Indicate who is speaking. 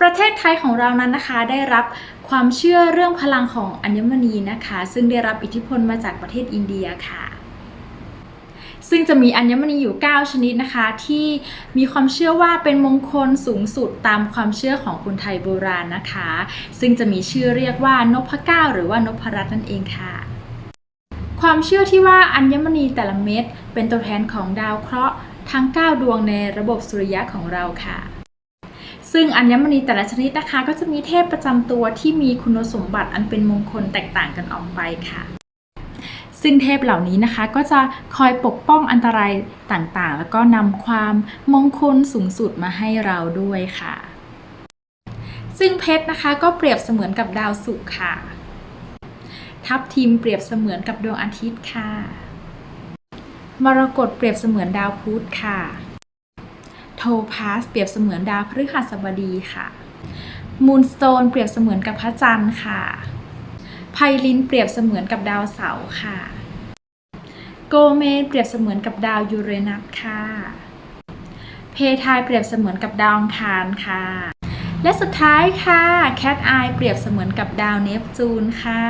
Speaker 1: ประเทศไทยของเรานั้นนะคะได้รับความเชื่อเรื่องพลังของอัญมณีนะคะ ซึ่งได้รับอิทธิพลมาจากประเทศอินเดียค่ะ ซึ่งจะมีอัญมณีอยู่ 9 ชนิดนะคะ ที่มีความเชื่อว่าเป็นมงคลสูงสุดตามความเชื่อของคนไทยโบราณนะคะ ซึ่งจะมีชื่อเรียกว่านพเก้าหรือว่านพรัตน์นั่นเองค่ะ ความเชื่อที่ว่าอัญมณีแต่ละเม็ดเป็นตัวแทนของดาวเคราะห์ทั้ง 9 ดวงในระบบสุริยะของเราค่ะ ซึ่งอัญมณีแต่ละชนิดนะคะ ก็จะมีเทพประจำตัวที่มีคุณสมบัติอันเป็นมงคลแตกต่างกันออกไปค่ะ ซึ่งเทพเหล่านี้นะคะ ก็จะคอยปกป้องอันตรายต่างๆ แล้วก็นำความมงคลสูงสุดมาให้เราด้วยค่ะ ซึ่งเพชรนะคะก็เปรียบเสมือนกับดาวศุกร์ค่ะ ทับทิมเปรียบเสมือนกับดวงอาทิตย์ค่ะมรกตเปรียบเสมือนดาวพุธค่ะ ทพาสเปรียบเสมือนดาวพฤหัสบดีค่ะมูนสโตนเปรียบเสมือนกับพระจันทร์ค่ะไพลินเปรียบเสมือนกับดาวเสาร์ค่ะ โกเมนเปรียบเสมือนกับดาวยูเรนัสค่ะ เพทายเปรียบเสมือนกับดาวอังคารค่ะ และสุดท้ายค่ะ แคทไอเปรียบเสมือนกับดาวเนปจูนค่ะ